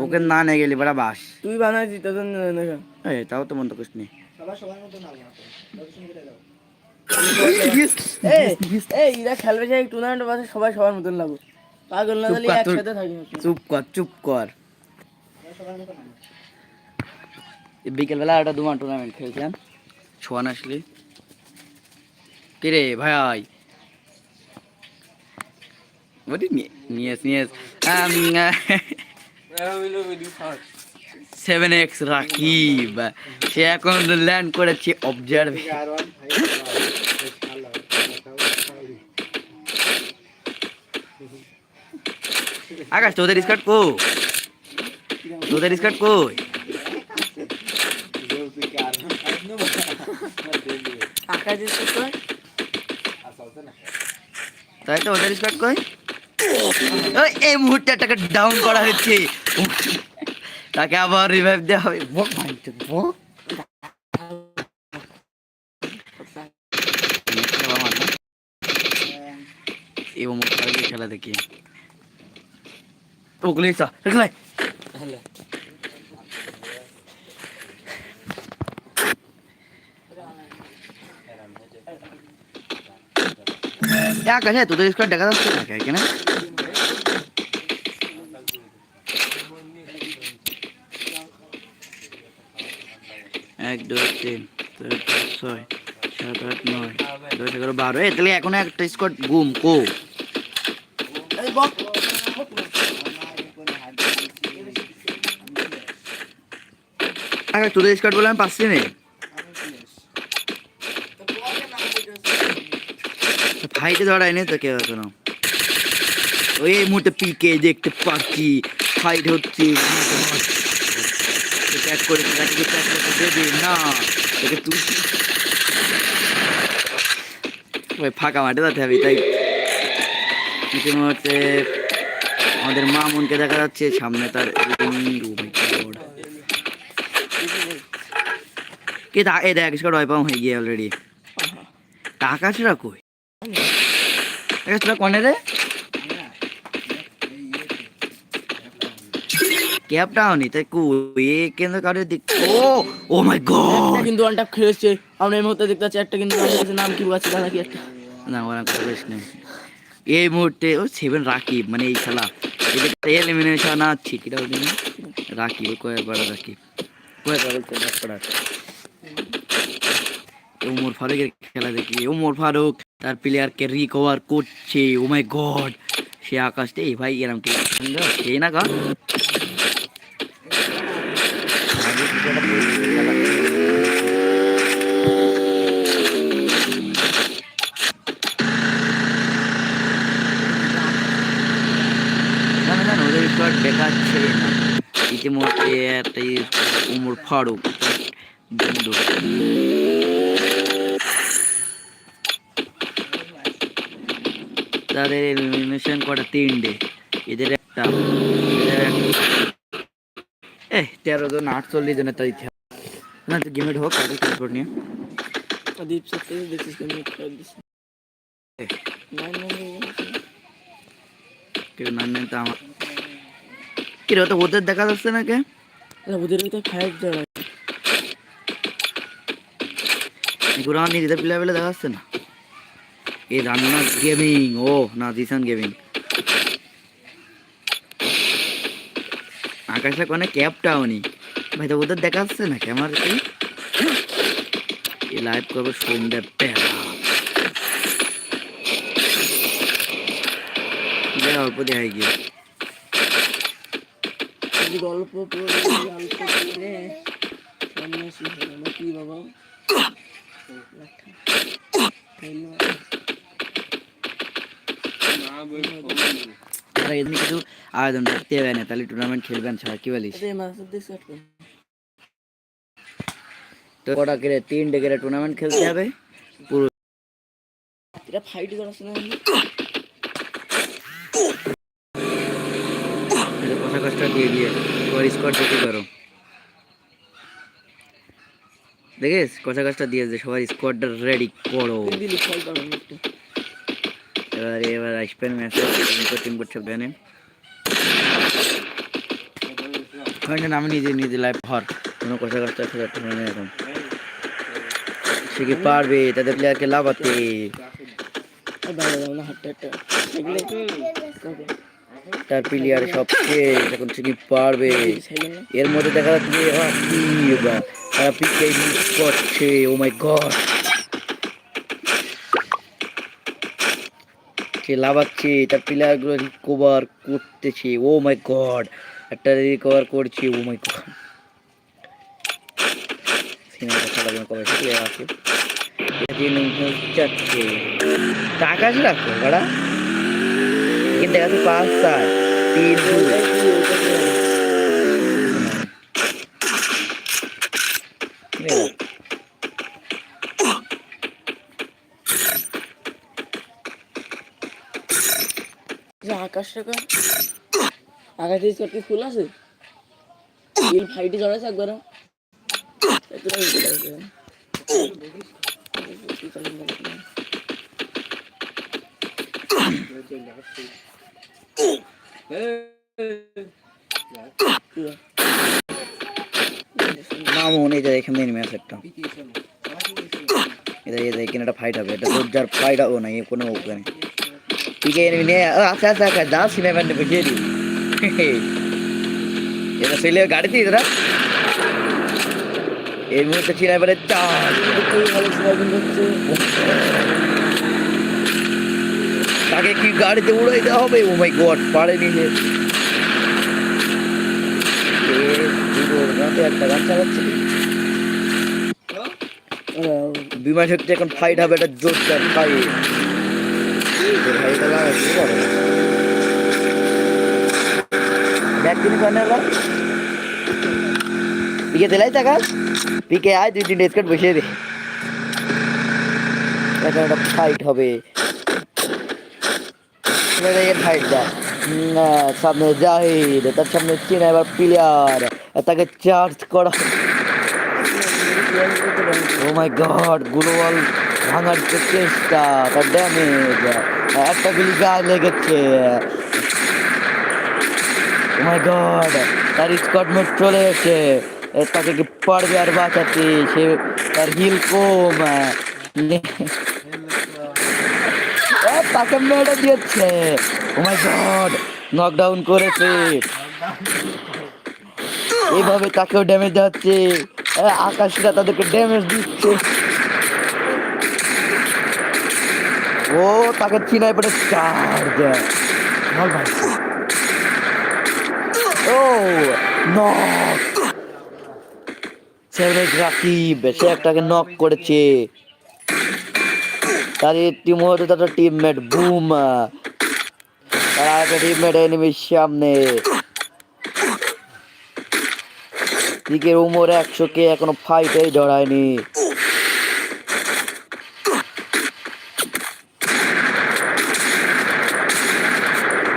ওকে না নিয়ে গেলি বড়া বাস। তুই বানাইছিস এই তাও তো মন তো। নি এই এই এরা খেলবে যে টুর্নামেন্ট সবাই সবার মতন লাগো পাগল না চুপ কর, একসাথে থাকি না। চুপ কর চুপ কর। বিকেলবেলা একটা দুমান টুর্নামেন্ট খেলছেন ছোয়ান আসলি। কিরে ভাই? বলি nice nice. Seven X Rakib সে এখন ল্যান্ড করেছে অবজার্ভ আকাশ তোদের স্কার্ট কো তোদের স্কার্ট কই? তাই তো ওদের স্কার্ট কই? এই মুহূর্তে তাকে ডাউন করা হচ্ছে। তাকে আবার রিভাইভ দেওয়া হবে বক মাইন্ড বক এই ওমর ফারুকের খেলা দেখি ওগুলি চা রেখে আকাশ হ্যাঁ তোদের স্কোয়াড দেখা যাচ্ছে না এক, দুই, তিন ছয়, সাত, আট, নয়, দশ, এগারো, বারো। এ, তাহলে এখন একটা স্কোয়াড গুম, কো? এই তোদের স্কোয়াড বলে আমি পাচ্ছি না। ফাইটে ধরায়নি তো কেউ ওই মুহূর্তে পিকে দেখতে পাচ্ছি ফাইট হচ্ছে করে দেবে, না। তুই। ওই ফাঁকা মাঠে যেতে হবে, তাই। ইতিমধ্যে আমাদের মামুনকে দেখা যাচ্ছে, সামনে তার কে তা এই দেখ স্কট ওয়াইপাম হয়ে গিয়ে অলরেডি টাকা ছেড়া কই? টাকা ছেড়া কোনে রে? ক্যাপটা হনি তাই কই কেন্দ্র কারে দিক ও ও মাই গড কিন্তু ওয়ান ট্যাপ খেলেছে আমরা এই মুহূর্তে দেখতে পাচ্ছি একটা কিন্তু নাম নাম কি আছে দাদা কি একটা? না ওরা কথা বেশ নেই। এই মুহূর্তে ও সেভেন রাকিব মানে এই খেলা এদিকে এলিমিনেশন আছে কিটা না। রাকিব কয়েক বার রাকিব। কয়েক বার বলতে ঝাপড়া ওমর ফারুকের খেলা দেখি। ওমর ফারুক তার প্লেয়ারকে রিকভার করছে। ও মাই গড সে আকাশটা এই ভাই এরম কি সেই না গা স্কোয়াড দেখাচ্ছে না। ইতিমধ্যে একটা উমর ফারুক বন্ধু। তাদের এলিমিনেশন কটা তিনটে। এদের একটা এদের একটা। এ তেরো জন আটচল্লিশ জনের তাই না তো গেমে ঢোক আগে পাসপোর্ট নিয়ে দীপ সত্যি নাইন কেউ নাম তো আমার কি রে তো ওদের দেখা যাচ্ছে না কে ওদের তো ফাইভ যাবে এগুলো নিজেদের প্লেয়ার বলে দেখা যাচ্ছে না? এই রান্না গেমিং ও না জিসান গেমিং আকাশে কোনে ক্যাপটাও নি ভাই তো ওদের দেখা যাচ্ছে না ক্যামেরা কি এই লাইভ করব সন্ধ্যে বেলা। অল্প দেখা গিয়ে। গল্প পড়ে গল্প পড়ে সন্ন্যাসী হলো না। কি বাবা? এদিন কিছু আয়োজন করতে হবে না তাহলে টুর্নামেন্ট খেলবেন ছাড়া কি বলিস? তো কটা করে টুর্নামেন্ট খেলতে হবে? পুরো ফাইট করাস না কষ্ট দিয়ে দিয়ে। ওর স্কোয়াড দেখি করো দেখিস? কথা কষ্ট দিয়ে যে সবার স্কোয়াডটা রেডি করো। এবার এবার আসবেন ম্যাচে টিম আমি নিজে নিজে লাইভ হর কোনো টুর্নামেন্ট এখন। সে কি পারবে? তাদের প্লেয়ারকে লাভাতে তার প্লেয়ার সব এখন কি পারবে, এর মধ্যে দেখা যাচ্ছে তারা পিকে মিস করছে ও মাই গড সে লাভাচ্ছে তার প্লেয়ারগুলো রিকভার করতেছে ও মাই গড একটা রিকভার করছে ও মাই গড টাকা আছে রাখো ভাড়া যাচ্ছে পাঁচ সাত তিন দুই আকাশ আকাশ চটকে ফুল আছে? বিল ফাইটে জড়াইছে একবার এতটা উল্টে গেছে। মামুন এই যে এখানে নেমে আছে একটা এটা এই যে এখানে একটা ফাইট হবে এটা জোরজার ফাইট হবে না এ কোনো ওখানে ঠিক আছে এনিমি নিয়ে আচ্ছা আচ্ছা আচ্ছা যা সিনেমা নেবে দিয়ে দিই এটা ছেলে গাড়িতে এরা এই মুহূর্তে ছিল এবারে চার খুবই ভালো সোয়াবিন হচ্ছে তাকে কি গাড়িতে উড়াই দেওয়া হবে? ও মাই গড পারেনি যে একটা গান চালাচ্ছে বিমান শক্তি এখন ফাইট হবে জোরদার পিকে আয় বসিয়ে একটা ফাইট হবে। ফাইটটা সামনে জাহিদ, তার সামনে চীনা, এবার প্লেয়ার। তাকে চার্জ করা। ও মাই গড গ্লোবাল ভাঙার যে চেষ্টা, তার ড্যামেজ একটা গুলি গায়ে লেগেছে। ও মাই গড তার স্কট মেট চলে এসে তাকে কি পারবে আর বাঁচাতে? সে তার হিল কম। তাকে মেরে দিয়েছে। ও মাই গড নকডাউন করেছে। এইভাবে তাকেও ড্যামেজ যাচ্ছে এ, আকাশরা তাদেরকে ড্যামেজ দিচ্ছে। ও তাকে চিনাই পড়ে ভাই। ও নক সেভরেজ রাকিব সে একটাকে নক করেছে। হতে তার টিমমেট বুম তার একটা টিমমেট এনিমির সামনে। দিকের উমর একশো কে এখনও ফাইটেই জড়ায়নি।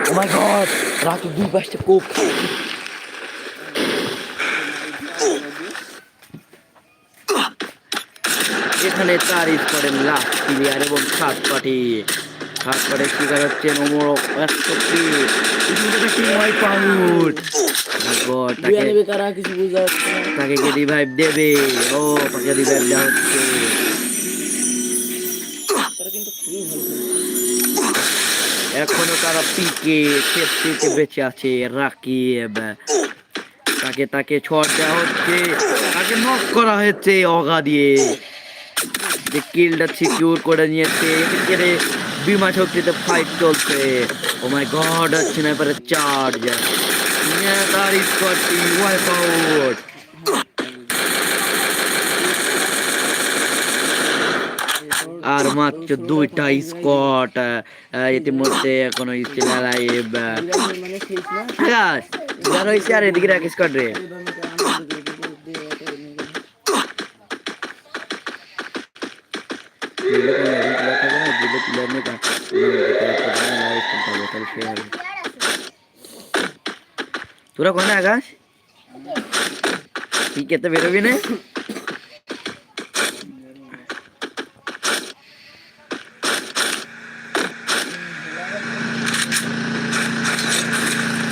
ও মাই গড রাকিব দুই পাশে কোপ এখানে চার স্কোয়াডের লাস্ট প্লেয়ার এবং থার্ড পার্টি থার্ড পার্টি শিকার ওমর একশো তাকে কে রিভাইভ দেবে? ও তাকে রিভাইভ দেওয়া হচ্ছে। এখনও তারা পিকে সেফটিতে বেঁচে আছে রাকিব। তাকে তাকে ছট দেওয়া হচ্ছে। তাকে নক করা হয়েছে অগা দিয়ে। যে কিলটা সিকিউর করে নিয়েছে, এদিকে বিমা শক্তিতে ফাইট চলছে। ও মাই গড হচ্ছে না এবারে চার্জ তার স্কোয়াডটি ওয়াইপ আউট আর মাত্র দুইটা স্কট ইতিমধ্যে এখনও স্টিল লাইভ হয়েছে আর এদিকে রাখ স্কট রে তোরা কোনে আকাশ কি কেতে বেরোবি না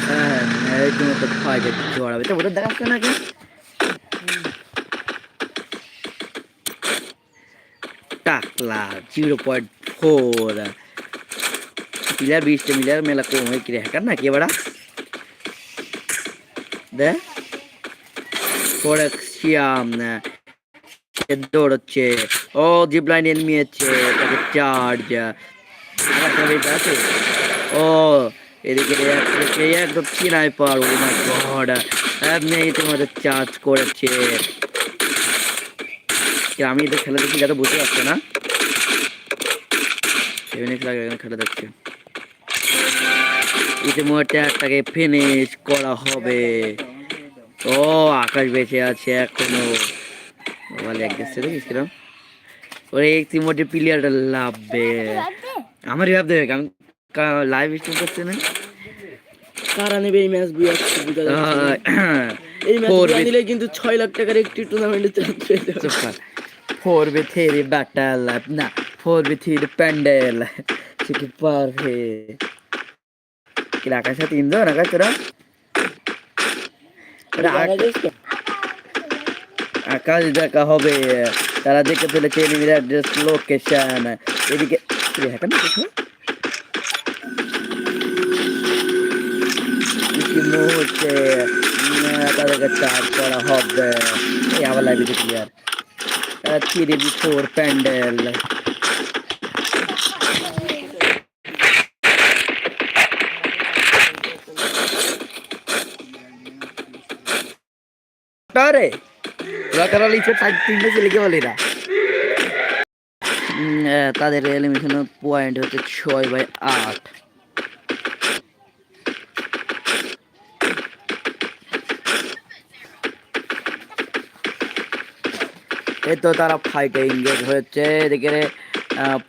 হ্যাঁ একদম একটা ফাইভে জড়াবে তো ওদের দেখাচ্ছে নাকি টাকলা জিরো পয়েন্ট ফোর প্লেয়ার বিশটা মিলিয়ার মেলা কম হয়ে কিরে হ্যাকার নাকি এবার? দে। সে দৌড়চ্ছে, ও জিপ লাইন এনমি আছে তাকে চার্জ আছে? ও, এদিকে একদম চিনাই পার, ও মাই গড। আপনি তোমাদের চার্জ করেছে। আমি এদের খেলা দেখি যাতে বুঝতে পারছে না? সেভেন লাগে খেলা দেখছে। ইতিমধ্যে একটাকে ফিনিশ করা হবে ও আকাশ বেঁচে আছে এখনও দেখিস ওরে ইতিমধ্যে প্লেয়ারটা লাভবে আমার লাভ দেবে আমি লাইভ স্ট্রিম করছি না কারা নেবে এই ম্যাচ বুঝে এই ম্যাচ four নিলে কিন্তু ছয় লাখ টাকার একটি টুর্নামেন্টে চান্স পেয়ে যাবে Super. Four with three battle. Na, four with three pendel. Parve. কিরা আকাশে তিনজন আকাশ দেখা হবে। তারা দেখে ফেলেছে এনিমির লোকেশন এদিকে হ্যাঁ কিছু মুহূর্তে তাদেরকে চার্জ করা হবে। এই আবার লাইভে ক্লিয়ার থ্রি বি ফোর প্যান্ডেল তাদের এলিমিনেশন পয়েন্ট হচ্ছে ছয় বাই আট। এই তো তারা ফাইটে এঙ্গেজ হয়েছে। এদিকে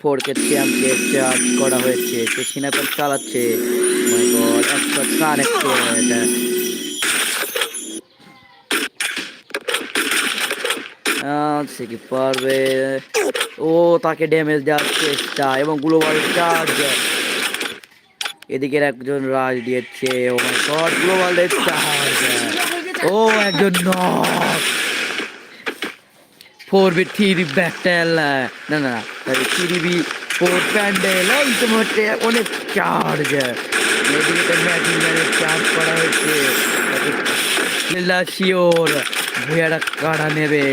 ফোর কে থ্রিয়ামকে চার্জ করা হয়েছে। সে সিনাপেল চালাচ্ছে। মাই গড একটা কানেক্টেড সে কি পারবে? ও তাকে ড্যামেজ দেওয়ার চেষ্টা এবং গ্লোবাল চার্জ এদিকে একজন রাজ দিয়েছে ও গড গ্লোবাল চার্জ ও একজন knock four V three battle না না থ্রি বি ফোর প্যান্ডেল ইতিমধ্যে অনেক চার্জ এদিকে ম্যানের চার্জ করা হয়েছে। শিওর ভুয়ারা কাড়া নেবে।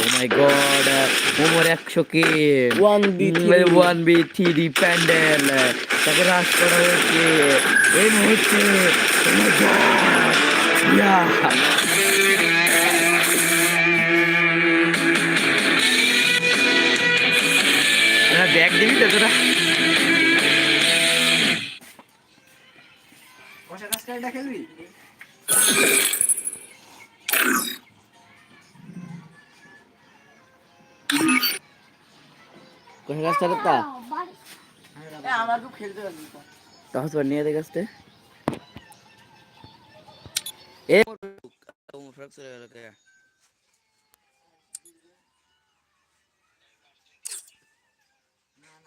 ও মাই গড ওমর একশো কে 1v3 one B three pandal তাকে হ্রাস করা হয়েছে। এই মুহূর্তে oh my God! তোরা ব্যাগ দিবি তো তোরা? কোথায় গাছটা রে এ, আমার খুব খেলতে পারবি না। টস বার নিয়ে এ ফ্রাক চলে গেল কে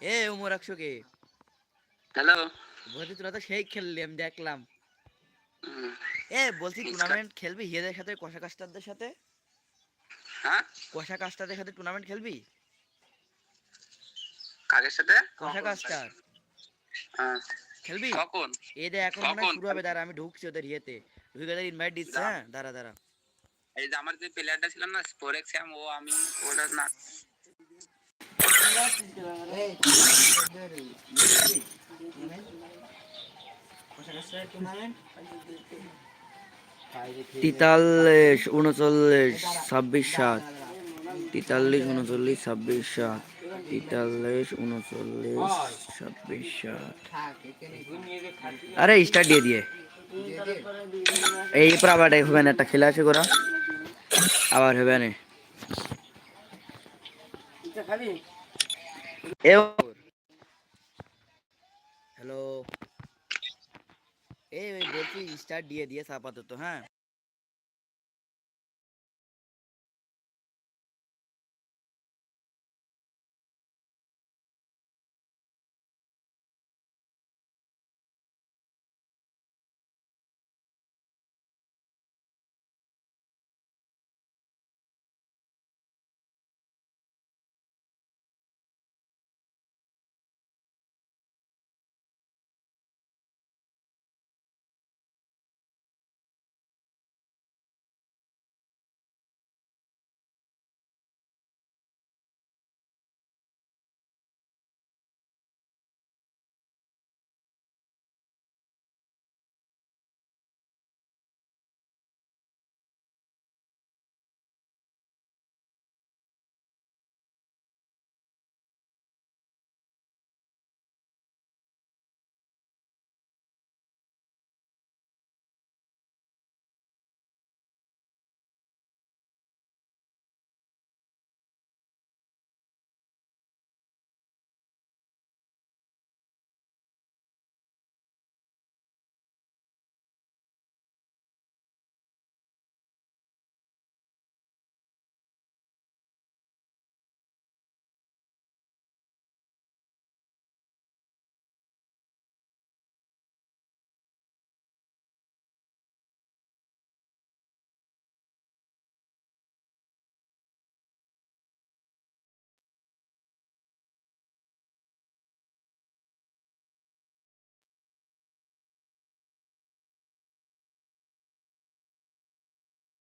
এ একশো কে? হ্যালো। বলছি তোরা তো সেই খেললি আমি দেখলাম। এ বলছি টুর্নামেন্ট খেলবি? হিয়েদের সাথে কষা কাস্টারদের সাথে? হ্যাঁ? কষা কাস্টারদের সাথে টুর্নামেন্ট খেলবি? কাকের সাথে? কষা কাস্টার হ্যাঁ। খেলবি? কখন? এখন মনে শুরু হবে দাঁড়া আমি ঢুকছি ওদের ইয়েতে। ঢুকে ওদের ইনভাইট দিচ্ছে। হ্যাঁ দাঁড়া দাঁড়া। এই যে আমার যে প্লেয়ারটা ছিল না স্পোরেক্স স্যাম ও আমি ওটা না তেতাল্লিশ উনচল্লিশ ছাব্বিশ সাত। তেতাল্লিশ উনচল্লিশ ছাব্বিশ সাত। তেতাল্লিশ উনচল্লিশ ছাব্বিশ সাত আরে স্টার্ট দিয়ে দিয়ে। এই পর আবার হবে না একটা খেলা আছে করা আবার হবে না হ্যালো এই বলছি স্টার্ট দিয়ে দিয়েছে আপাতত হ্যাঁ।